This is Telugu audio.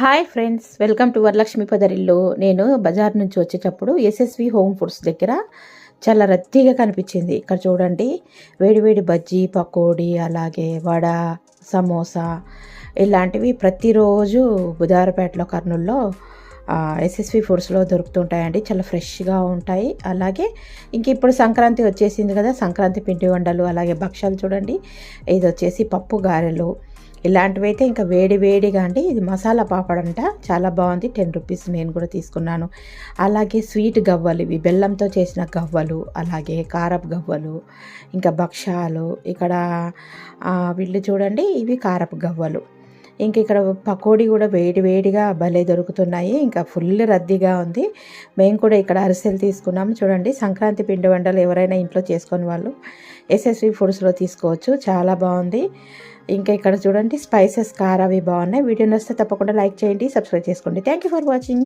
Hi friends welcome to Varalakshmi పదరిల్లు నేను బజార్ నుంచి వచ్చేటప్పుడు ఎస్ఎస్వి హోమ్ ఫుడ్స్ దగ్గర చాలా రద్దీగా కనిపించింది. ఇక్కడ చూడండి వేడివేడి బజ్జీ పకోడీ అలాగే వడ సమోసా ఇలాంటివి ప్రతిరోజు బుధారపేటలో కర్నూల్లో ఎస్ఎస్వి ఫుడ్స్లో దొరుకుతుంటాయండి. చాలా ఫ్రెష్గా ఉంటాయి. అలాగే ఇంక ఇప్పుడు సంక్రాంతి వచ్చేసింది కదా సంక్రాంతి పిండి వండలు అలాగే భక్ష్యాలు చూడండి. ఇది వచ్చేసి పప్పు గారెలు. ఇలాంటివి అయితే ఇంకా వేడి వేడిగా అండి. ఇది మసాలా పాపడంట. చాలా బాగుంది. టెన్ రూపీస్ నేను కూడా తీసుకున్నాను. అలాగే స్వీట్ గవ్వలు ఇవి. బెల్లంతో చేసిన గవ్వలు అలాగే కారపు గవ్వలు ఇంకా భక్షాలు ఇక్కడ వీళ్ళు చూడండి ఇవి కారపు గవ్వలు. ఇంక ఇక్కడ పకోడీ కూడా వేడి వేడిగా భలే దొరుకుతున్నాయి. ఇంకా ఫుల్ రద్దీగా ఉంది. మేము కూడా ఇక్కడ అరిసెలు తీసుకున్నాము. చూడండి సంక్రాంతి పిండి వంటలు ఎవరైనా ఇంట్లో చేసుకొని వాళ్ళు ఎస్ఎస్వి ఫుడ్స్లో తీసుకోవచ్చు. చాలా బాగుంది. ఇంకా ఇక్కడ చూడండి స్పైసెస్ కార్ అవి బాగున్నాయి. వీడియో వస్తే తప్పకుండా లైక్ చేయండి సబ్స్క్రైబ్ చేసుకోండి. Thank you for watching